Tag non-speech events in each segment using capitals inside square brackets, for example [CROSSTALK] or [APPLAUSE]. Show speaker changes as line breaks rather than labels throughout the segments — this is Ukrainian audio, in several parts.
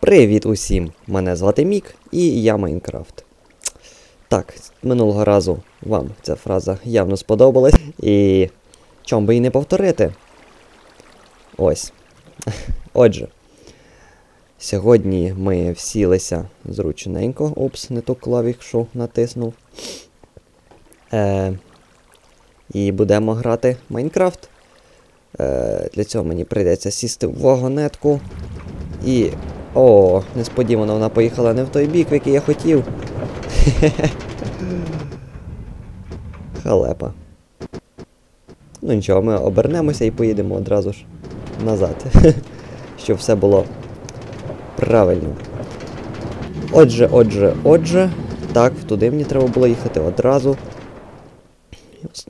Привіт усім! Мене звати Мік і я Майнкрафт. Так, минулого разу вам ця фраза явно сподобалась. І чом би і не повторити. Ось. [LAUGHS] Отже. Сьогодні ми всілися зручненько. Упс, не ту клавішу натиснув. Е, І будемо грати Майнкрафт. Е, Для цього мені прийдеться сісти в вагонетку. І о, несподівано вона поїхала не в той бік, в який я хотів. [LAUGHS] Халепа. Ну нічого, ми обернемося і поїдемо одразу ж назад. [LAUGHS] Щоб все було правильно. Отже, отже, отже. Так, туди мені треба було їхати одразу.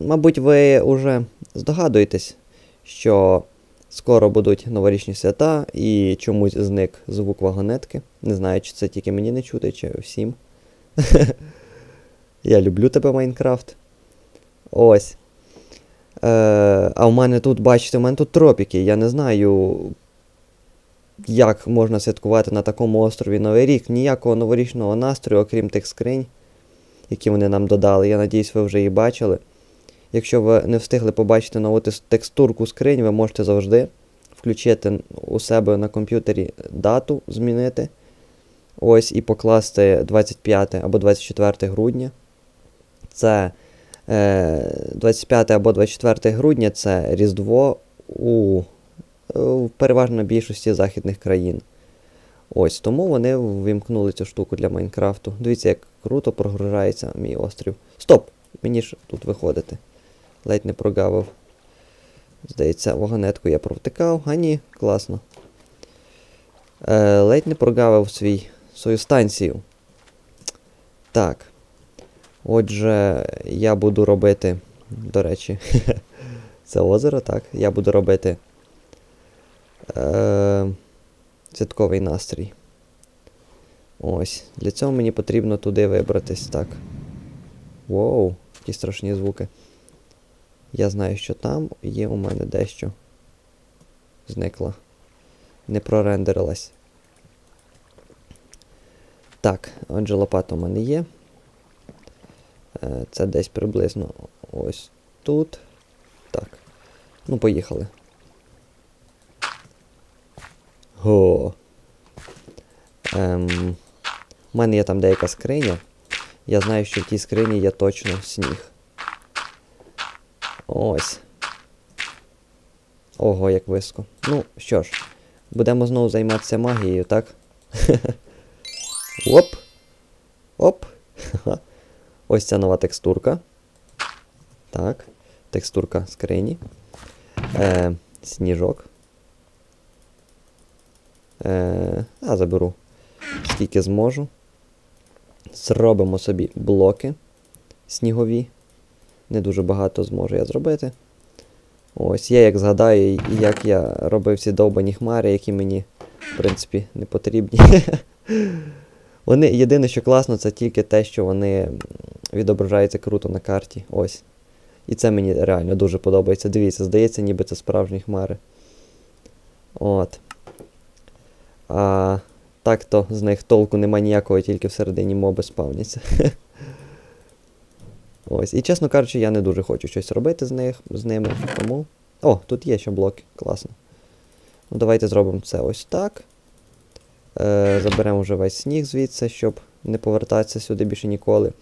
Мабуть, ви вже здогадуєтесь, що Скоро будуть новорічні свята і чомусь зник звук вагонетки. Не знаю, чи це тільки мені не чути, чи всім. [LAUGHS] Я люблю тебе, Майнкрафт. Ось. Е, А в мене тут, бачите, у мене тут тропіки. Я не знаю, як можна святкувати на такому острові Новий рік. Ніякого новорічного настрою, окрім тих скринь, які вони нам додали. Я надіюсь, ви вже їх бачили. Якщо ви не встигли побачити нову текстурку скринь, ви можете завжди включити у себе на комп'ютері дату, змінити. Ось і покласти 25 або 24 грудня. Це 25 або 24 грудня це Різдво у, у переважно більшості західних країн. Ось тому вони вимкнули цю штуку для Майнкрафту. Дивіться, як круто прогружається мій острів. Стоп! Мені ж тут виходити. Ледь не прогавив. Здається, вагонетку я провтикав, а ні, класно. Е, Ледь не прогавив свій, свою станцію. Так. Отже, я буду робити, до речі, [LAUGHS] це озеро, так. Я буду робити е, настрій. Ось. Для цього мені потрібно туди вибратись, так. Воу, які страшні звуки. Я знаю, що там є у мене дещо. Зникла. Не прорендерилась. Так, отже, лопата у мене є. Е, це десь приблизно ось тут. Так. Ну, поїхали. Го. Ем, У мене є там деяка скриня. Я знаю, що в тій скрині є точно сніг. Ось. Ого, як високо. Ну, що ж, будемо знову займатися магією, так? [LAUGHS] Оп! Оп! [LAUGHS] Ось ця нова текстурка. Так. Текстурка скрині. Е, Сніжок. Е, А, заберу. Скільки зможу. Зробимо собі блоки снігові. Не дуже багато зможу я зробити. Ось, я як згадаю, як я робив ці довбані хмари, які мені, в принципі, не потрібні. [LAUGHS] Вони єдине, що класно, це тільки те, що вони відображаються круто на карті. Ось. І це мені реально дуже подобається. Дивіться, здається, ніби це справжні хмари. От. А так то з них толку нема ніякого, тільки всередині моби спавняться. [LAUGHS] Ось. І, чесно кажучи, я не дуже хочу щось робити з них, з ними. Тому. О, тут є ще блоки, класно. Ну, Давайте зробимо це ось так. Е, Заберемо вже весь сніг звідси, щоб не повертатися сюди більше ніколи.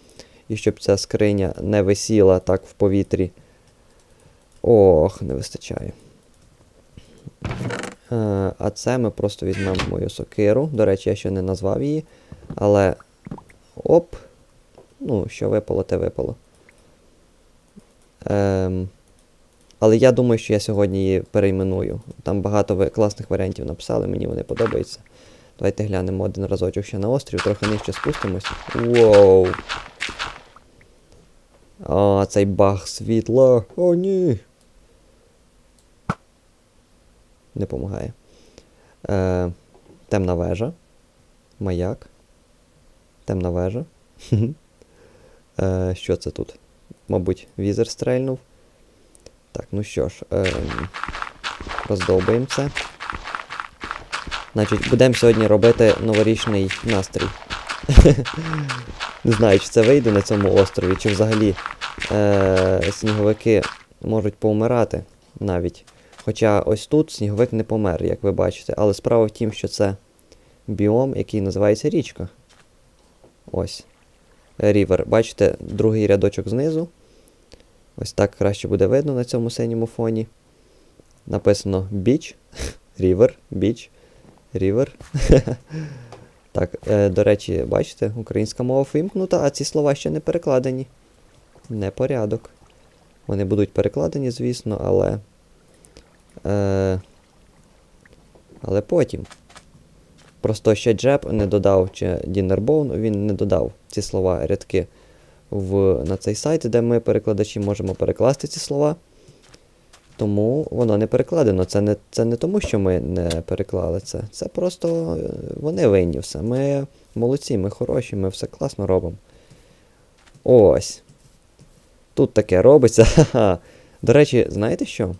І щоб ця скриня не висіла так в повітрі. Ох, не вистачає. Е, а це ми просто візьмемо мою сокиру. До речі, я ще не назвав її. Але. Оп! Ну, що випало, те випало. Ем, Але я думаю, що я сьогодні її перейменую. Там багато класних варіантів написали, мені вони подобаються. Давайте глянемо один разочок ще на острів, трохи нижче спустимось. Воу! А, цей баг світла. О, ні. Не допомагає. Е, темна вежа. Маяк. Темна вежа. [LAUGHS] е, що це тут? Мабуть, візер стрельнув. Так, ну що ж, е, роздовбуємо це. Значить, будемо сьогодні робити новорічний настрій. [LAUGHS] Не знаю, чи це вийде на цьому острові, чи взагалі е, сніговики можуть повмирати навіть. Хоча ось тут сніговик не помер, як ви бачите. Але справа в тім, що це біом, який називається річка. Ось. Рівер. Бачите, другий рядочок знизу. Ось так краще буде видно на цьому синьому фоні. Написано біч. [LAUGHS] Рівер, біч, рівер. [LAUGHS] Так, е, до речі, бачите, українська мова вимкнута, а ці слова ще не перекладені. Непорядок. Вони будуть перекладені, звісно, але. Е, але потім. Просто ще Джеб не додав, чи Дінербоун, він не додав ці слова рядки в, на цей сайт, де ми, перекладачі, можемо перекласти ці слова. Тому воно не перекладено. Це не це не тому, що ми не переклали це. Це просто е, вони винні все. Ми молодці, ми хороші, ми все класно робимо. Ось. Тут таке робиться. [LAUGHS] До речі, знаєте що?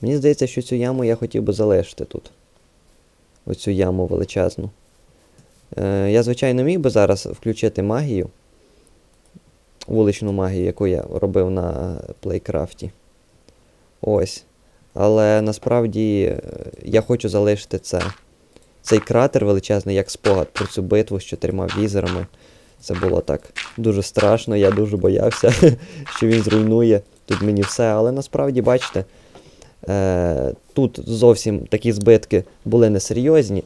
Мені здається, що цю яму я хотів би залишити тут. Оцю яму величезну. Е, Я, звичайно, міг би зараз включити магію. Вуличну магію, яку я робив на плейкрафті. Ось. Але насправді е, я хочу залишити це. Цей кратер величезний, як спогад про цю битву з чотирма візерами. Це було так дуже страшно, я дуже боявся, [LAUGHS] що він зруйнує тут мені все. Але насправді, бачите, е, тут зовсім такі збитки були несерйозні.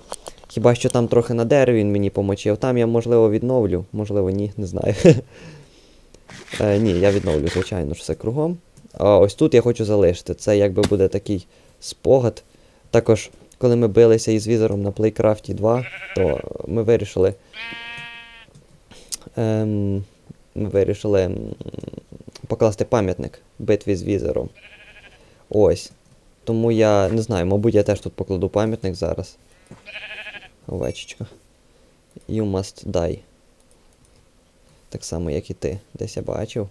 Хіба що там трохи на дереві він мені помочив. Там я, можливо, відновлю, можливо, ні, не знаю. [LAUGHS] е, Ні, я відновлю, звичайно ж, все кругом. А ось тут я хочу залишити. Це якби буде такий спогад. Також, коли ми билися із візором на Playcraft 2, то ми вирішили. Ем, ми вирішили покласти пам'ятник битві з візером. Ось. Тому я не знаю, мабуть, я теж тут покладу пам'ятник зараз. Овечечка. You must die. Так само, як і ти. Десь я бачив.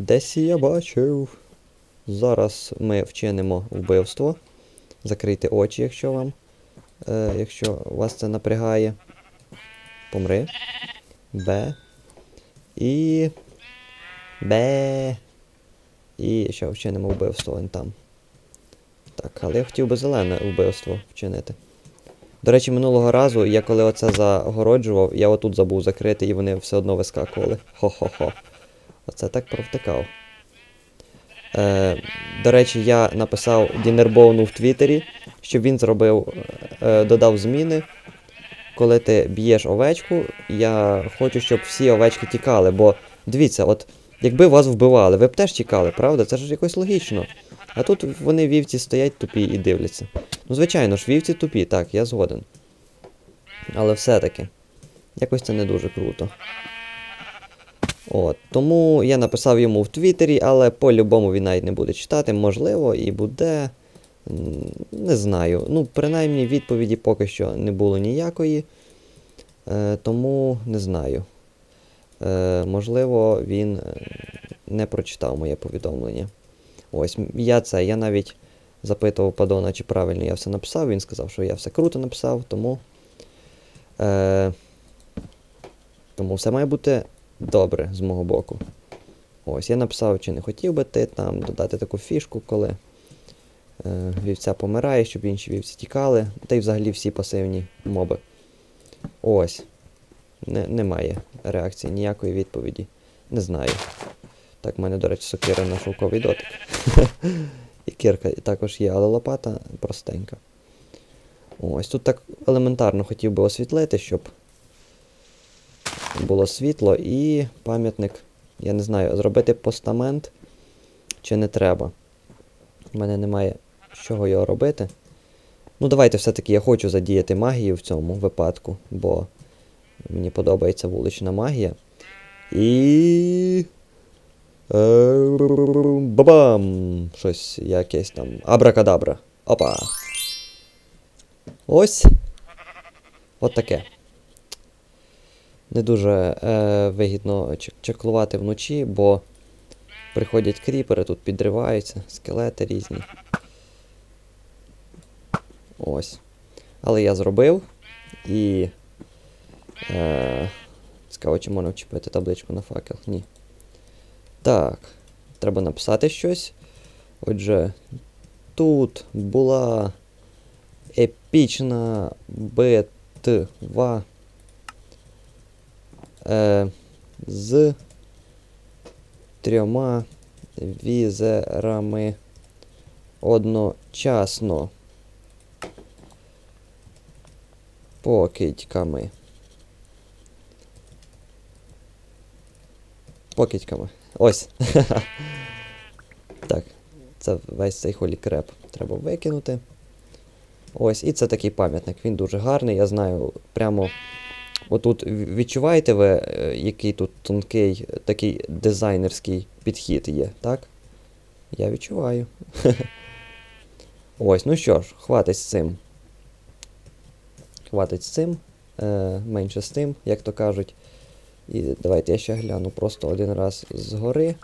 Десь я бачив. Зараз ми вчинимо вбивство. Закрийте очі, якщо вам. Е, Якщо вас це напрягає. Помри. Б. І. Б. І що вчинимо вбивство вон там. Так, але я хотів би зелене вбивство вчинити. До речі, минулого разу, я коли оце загороджував, я отут забув закрити і вони все одно вискакували. Хо-хо-хо. Оце так провтикав. Е, До речі, я написав Дінербоуну в Твіттері, щоб він зробив, е, додав зміни. Коли ти б'єш овечку, я хочу, щоб всі овечки тікали. Бо дивіться, от якби вас вбивали, ви б теж тікали, правда? Це ж якось логічно. А тут вони вівці стоять тупі і дивляться. Ну, звичайно ж, вівці тупі, так, я згоден. Але все-таки, якось це не дуже круто. От, Тому я написав йому в Твіттері, але по-любому він навіть не буде читати, можливо, і буде. Не знаю. Ну, принаймні відповіді поки що не було ніякої. Е, Тому не знаю. Е, Можливо, він не прочитав моє повідомлення. Ось, я це, я навіть запитував Падона, чи правильно я все написав. Він сказав, що я все круто написав, тому. Е, Тому все має бути добре з мого боку. Ось, я написав, чи не хотів би ти там додати таку фішку, коли е, вівця помирає, щоб інші вівці тікали. Та й взагалі всі пасивні моби. Ось. Не, Немає реакції, ніякої відповіді. Не знаю. Так, в мене, до речі, сокира на шовковий дотик. [LAUGHS] І кірка також є, але лопата простенька. Ось тут так елементарно хотів би освітлити, щоб було світло і пам'ятник, я не знаю, зробити постамент чи не треба. У мене немає з чого його робити. Ну, давайте все-таки я хочу задіяти магію в цьому випадку, бо мені подобається вулична магія. І. Е, Бабам! Щось якесь там. Абракадабра. Опа. Ось. От таке. Не дуже е, вигідно чек- чеклувати вночі, бо приходять кріпери, тут підриваються, скелети різні. Ось. Але я зробив і. Е, цікаво, чи можна вчепити табличку на факел? Ні. Так. Треба написати щось. Отже, тут була епічна битва е, з трьома візерами одночасно. Покидьками. Покидьками. Ось. [LAUGHS] так. Це весь цей холікреп треба викинути. Ось, і це такий пам'ятник. Він дуже гарний. Я знаю, прямо отут відчуваєте ви, е, який тут тонкий такий дизайнерський підхід є, так? Я відчуваю. [LAUGHS] Ось, ну що ж, хватить з цим. Хватить з цим. Е, менше з тим, як то кажуть. І давайте я ще гляну просто один раз згори.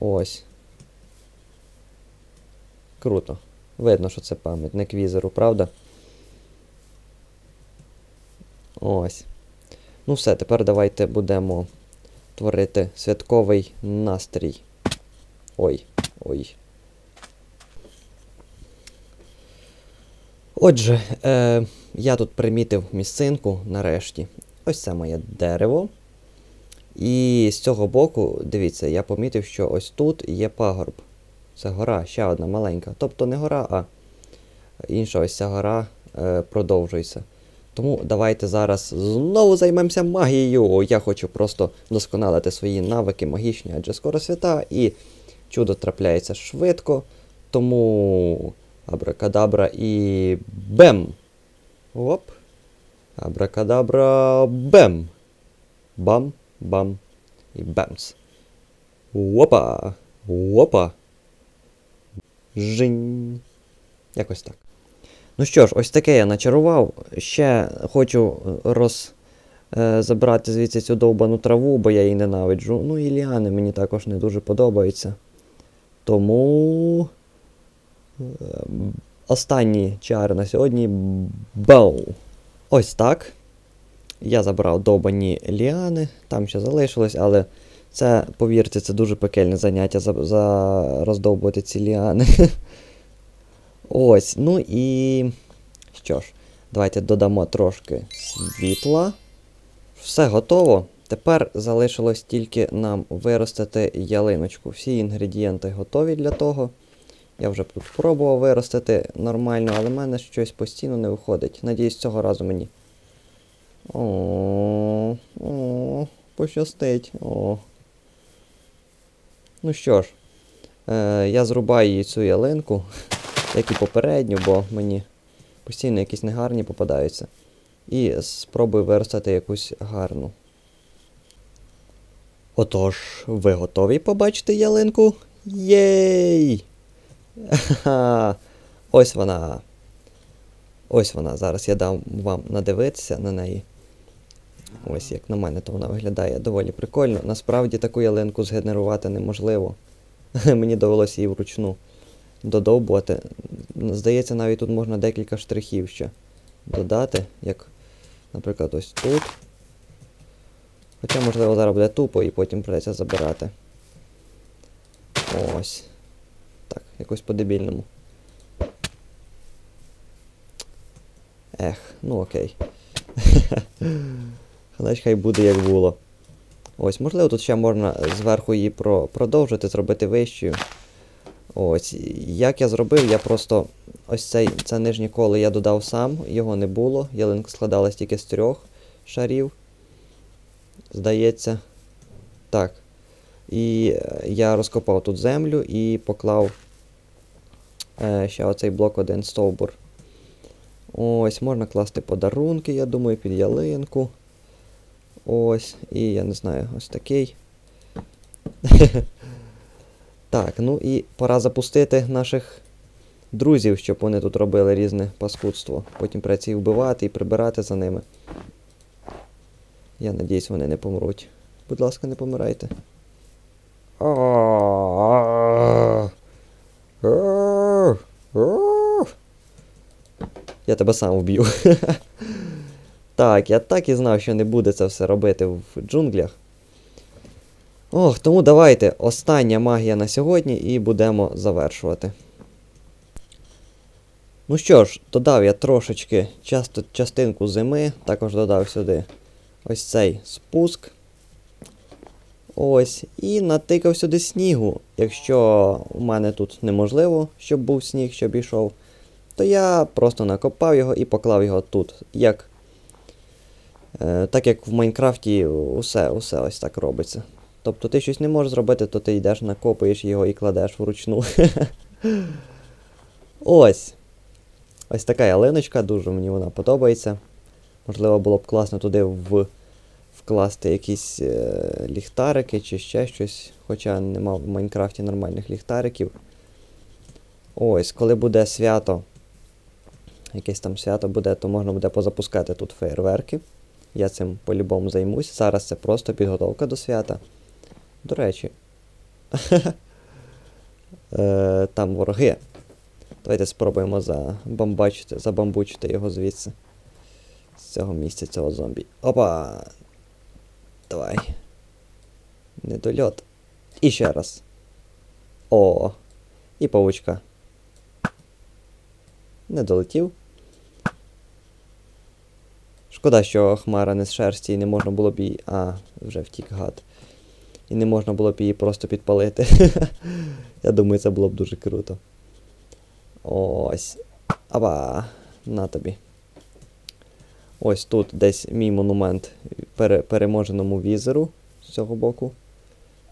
Ось. Круто. Видно, що це пам'ятник візеру, правда? Ось. Ну все, тепер давайте будемо творити святковий настрій. Ой, ой. Отже, е, я тут примітив місцинку нарешті. Ось це моє дерево. І з цього боку, дивіться, я помітив, що ось тут є пагорб. Це гора, ще одна маленька. Тобто не гора, а інша ось ця гора е, продовжується. Тому давайте зараз знову займемося магією. Я хочу просто вдосконалити свої навики магічні, адже скоро свята, і чудо трапляється швидко. Тому абракадабра і бем. Оп. Абракадабра бем. Бам, бам і бемс. Опа. Опа. Жинь. Якось так. Ну що ж, ось таке я начарував. Ще хочу роз. е, Забрати звідси цю довбану траву, бо я її ненавиджу. Ну і ліани мені також не дуже подобаються. Тому. е, Останні чари на сьогодні. Бау! Ось так. Я забрав довбані ліани, там ще залишилось, але це, повірте, це дуже пекельне заняття за, за роздовбувати ці ліани. [LAUGHS] Ось, ну і. Що ж, давайте додамо трошки світла. Все готово. Тепер залишилось тільки нам виростити ялиночку. Всі інгредієнти готові для того. Я вже тут пробував виростити нормально, але в мене щось постійно не виходить. Надіюсь, цього разу мені. О, о, пощастить. О. Ну що ж, е, я зрубаю її цю ялинку, як і попередню, бо мені постійно якісь негарні попадаються. І спробую виростити якусь гарну. Отож, ви готові побачити ялинку? Єй! [LAUGHS] Ось вона. Ось вона. Зараз я дам вам надивитися на неї. Ось як на мене, то вона виглядає доволі прикольно. Насправді таку ялинку згенерувати неможливо. [LAUGHS] Мені довелося її вручну додовбувати. Здається, навіть тут можна декілька штрихів ще додати, як, наприклад, ось тут. Хоча, можливо, зараз буде тупо і потім придеться забирати. Ось. Так, якось по-дебільному. Ех, ну окей. [LAUGHS] Значить, хай буде як було. Ось, можливо, тут ще можна зверху її про продовжити, зробити вищою. Ось, як я зробив, я просто ось цей, це нижнє коло я додав сам, його не було. Ялинка складалась тільки з трьох шарів. Здається. Так. І е, я розкопав тут землю і поклав е, ще оцей блок один стовбур. Ось, можна класти подарунки, я думаю, під ялинку. Ось, і я не знаю, ось такий. [LAUGHS] так, ну і пора запустити наших друзів, щоб вони тут робили різне паскудство. Потім прийти їх вбивати і прибирати за ними. Я надіюсь, вони не помруть. Будь ласка, не помирайте. Я тебе сам вб'ю. [LAUGHS] Так, я так і знав, що не буде це все робити в джунглях. Ох, тому давайте остання магія на сьогодні і будемо завершувати. Ну що ж, додав я трошечки часто, частинку зими, також додав сюди ось цей спуск. Ось. І натикав сюди снігу. Якщо у мене тут неможливо, щоб був сніг, щоб йшов, то я просто накопав його і поклав його тут. Як, е, Так як в Майнкрафті усе, усе ось так робиться. Тобто ти щось не можеш зробити, то ти йдеш, накопуєш його і кладеш вручну. [LAUGHS] Ось. Ось така ялиночка, дуже мені вона подобається. Можливо, було б класно туди в... вкласти якісь е... ліхтарики чи ще щось. Хоча нема в Майнкрафті нормальних ліхтариків. Ось, коли буде свято, якесь там свято буде, то можна буде позапускати тут фейерверки. Я цим по-любому займусь. Зараз це просто підготовка до свята. До речі. [LAUGHS] е, Там вороги. Давайте спробуємо забамбачити, забамбучити його звідси. З цього місця цього зомбі. Опа! Давай. Недольот. І ще раз. О! І павучка. Не долетів. Шкода, що хмара не з шерсті і не можна було б її. А, вже втік гад. І не можна було б її просто підпалити. [LAUGHS] Я думаю, це було б дуже круто. Ось. Аба, на тобі. Ось тут десь мій монумент пере переможеному візеру з цього боку.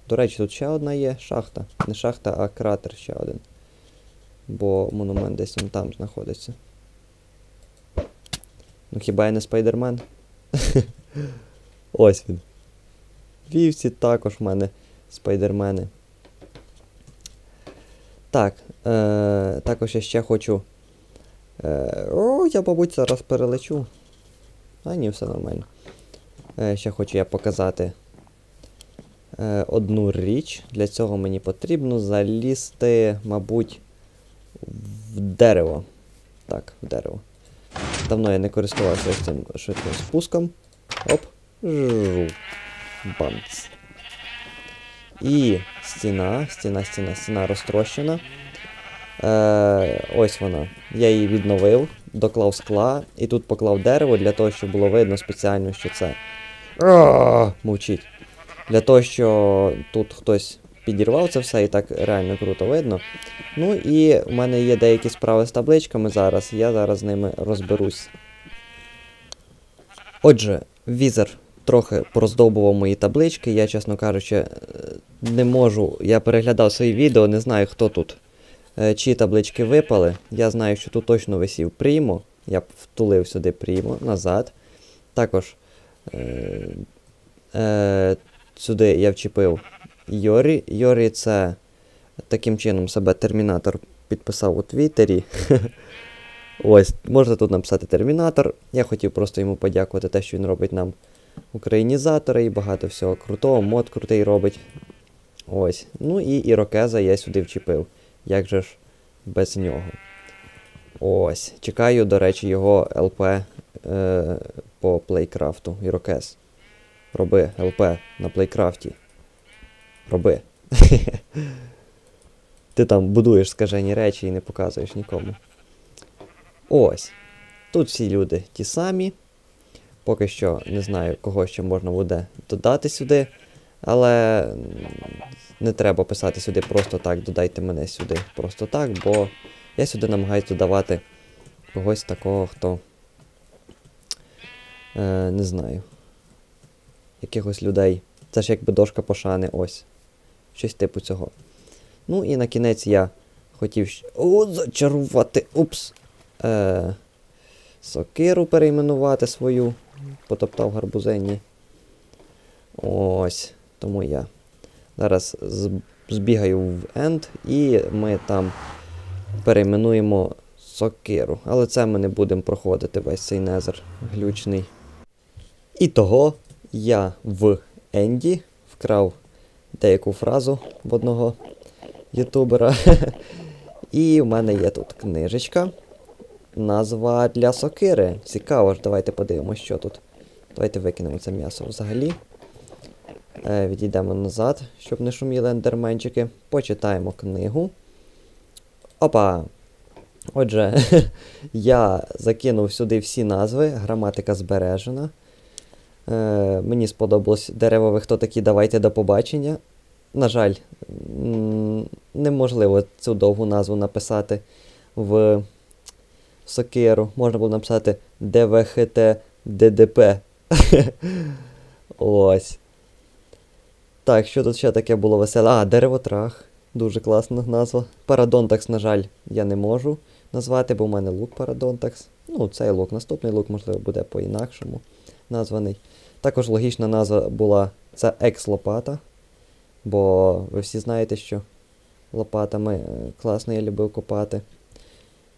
До речі, тут ще одна є шахта. Не шахта, а кратер ще один. Бо монумент десь він там знаходиться. Ну хіба я не спайдермен? [LAUGHS] Ось він. Вівці також в мене спайдермени. Так, е, також я ще хочу. Е, О, я, мабуть, зараз перелечу. А ні, все нормально. Е, Ще хочу я показати е, одну річ. Для цього мені потрібно залізти, мабуть, в дерево. Так, в дерево. Давно я не користувався цим швидким спуском. Оп. Жу. Бамц. І стіна, стіна, стіна, стіна розтрощена. Е, Ось вона. Я її відновив, доклав скла і тут поклав дерево для того, щоб було видно спеціально, що це. Мовчить. Для того, що тут хтось підірвав це все і так реально круто видно. Ну і в мене є деякі справи з табличками зараз, я зараз з ними розберусь. Отже, візер трохи пороздовбував мої таблички. Я, чесно кажучи, е, не можу. Я переглядав свої відео, не знаю, хто тут. Е, чиї таблички випали. Я знаю, що тут точно висів Прімо. Я втулив сюди Прімо назад. Також е, е, сюди я вчепив Йорі. Йорі це таким чином себе термінатор підписав у Твіттері. [LAUGHS] Ось, можна тут написати термінатор. Я хотів просто йому подякувати те, що він робить нам українізатори і багато всього крутого, мод крутий робить. Ось. Ну і ірокеза я сюди вчепив. Як же ж без нього? Ось. Чекаю, до речі, його ЛП е, по плейкрафту. Ірокез. Роби ЛП на плейкрафті. Роби. [LAUGHS] Ти там будуєш скажені речі і не показуєш нікому. Ось. Тут всі люди ті самі. Поки що не знаю, кого ще можна буде додати сюди. Але не треба писати сюди просто так, додайте мене сюди просто так, бо я сюди намагаюся додавати когось такого, хто. Е, Не знаю. Якихось людей. Це ж якби дошка пошани, ось. Щось типу цього. Ну і на кінець я хотів. О, зачарувати. Упс. Е, Сокиру перейменувати свою. Потоптав гарбузенні. Ось. Тому я зараз збігаю в End і ми там перейменуємо сокиру. Але це ми не будемо проходити весь цей незер глючний. І того я в Енді вкрав деяку фразу в одного ютубера. [LAUGHS] І в мене є тут книжечка. Назва для сокири. Цікаво ж, давайте подивимося, що тут. Давайте викинемо це м'ясо взагалі. Е, відійдемо назад, щоб не шуміли ендерменчики. Почитаємо книгу. Опа! Отже, [LAUGHS] я закинув сюди всі назви, граматика збережена. Е, мені сподобалось деревове хто такі, давайте до побачення. На жаль, неможливо цю довгу назву написати в сокиру. Можна було написати ДВХТ ДДП. [LAUGHS] Ось. Так, що тут ще таке було веселе? А, деревотрах. Дуже класна назва. Парадонтакс, на жаль, я не можу назвати, бо в мене лук Парадонтакс. Ну, цей лук, наступний лук, можливо, буде по-інакшому названий. Також логічна назва була це екс-лопата. Бо ви всі знаєте, що лопатами е, класно я любив копати.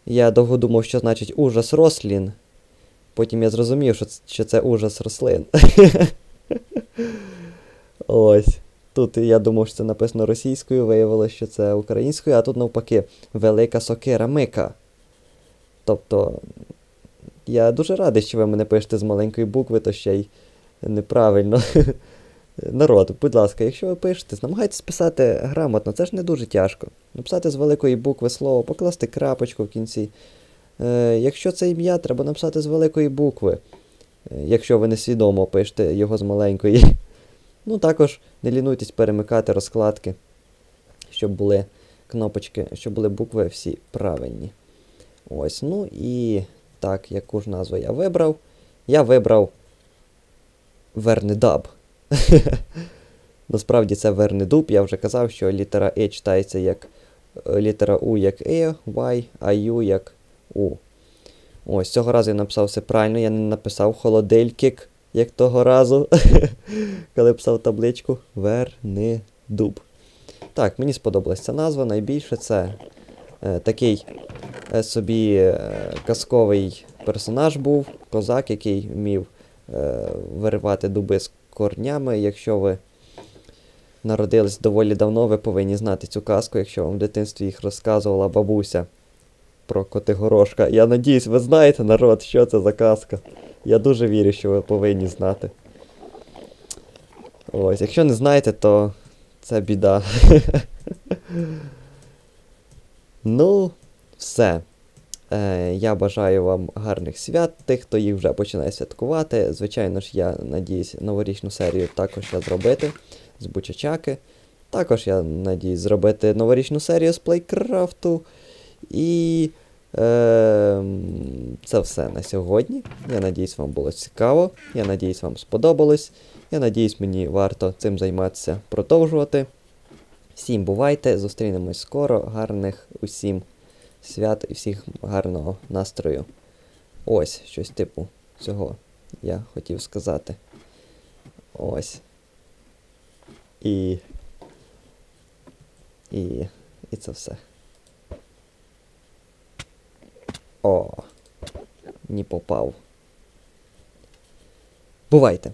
Я довго думав, що значить ужас рослін. Потім я зрозумів, що що це ужас рослин. [LAUGHS] Ось. Тут я думав, що це написано російською, виявилося, що це українською, а тут навпаки Велика сокира Мика. Тобто, я дуже радий, що ви мене пишете з маленької букви, то ще й неправильно. [LAUGHS] Народ, будь ласка, якщо ви пишете, намагайтесь писати грамотно, це ж не дуже тяжко. Написати з великої букви слово, покласти крапочку в кінці. Е, якщо це ім'я, треба написати з великої букви. Е, якщо ви несвідомо пишете його з маленької. [LAUGHS] Ну, також не лінуйтесь перемикати розкладки, щоб були кнопочки, щоб були букви всі правильні. Ось, ну і так, яку ж назву я вибрав? Я вибрав Вернедаб. [LAUGHS] Насправді це Вернедуб. Я вже казав, що літера E читається як е, літера У як E, Y, а U як У. Ось, цього разу я написав все правильно, я не написав холодильник, як того разу, [LAUGHS] коли писав табличку Вернедуб. Так, мені сподобалася ця назва. Найбільше це е, такий е, собі е, казковий персонаж був, козак, який вмів е, виривати дуби з корнями. Якщо ви народились доволі давно, ви повинні знати цю казку, якщо вам в дитинстві їх розказувала бабуся про Котигорошка. Я надіюсь, ви знаєте, народ, що це за казка. Я дуже вірю, що ви повинні знати. Ось, якщо не знаєте, то це біда. [LAUGHS] ну, все. Е, я бажаю вам гарних свят, тих, хто їх вже починає святкувати. Звичайно ж, я надіюсь новорічну серію також я зробити з Бучачаки. Також я надіюсь зробити новорічну серію з Плейкрафту. І е, це все на сьогодні. Я надіюсь, вам було цікаво. Я надіюсь, вам сподобалось. Я надіюсь, мені варто цим займатися, продовжувати. Всім бувайте, зустрінемось скоро. Гарних усім свят і всіх гарного настрою. Ось щось типу цього я хотів сказати. Ось. І. І. І це все. О, не попав. Бувайте!